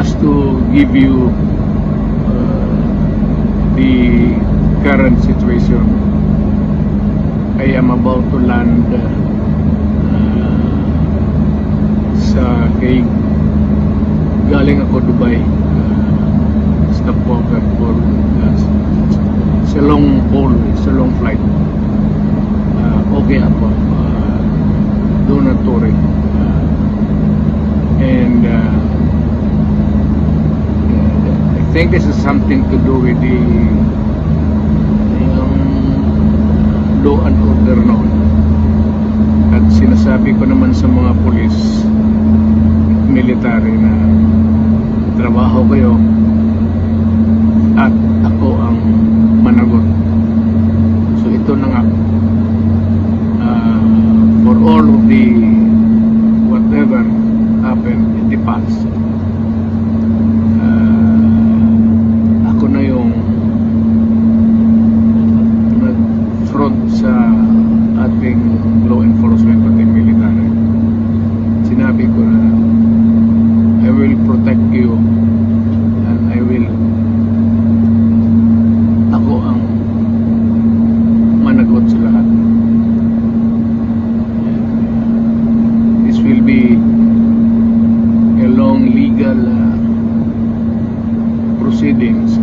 just to give you uh, the current situation. I am about to land uh, sa kay galing ako Dubai uh, stopover for uh, it's a long haul it's a long flight. Uh, okay ako uh, do not worry uh, and uh, I think this is something to do with the yung law and order noon. At sinasabi ko naman sa mga pulis at military na trabaho kayo ating law enforcement at military. Sinabi ko na I will protect you and I will ako ang managot sa lahat. This will be a long legal uh, proceedings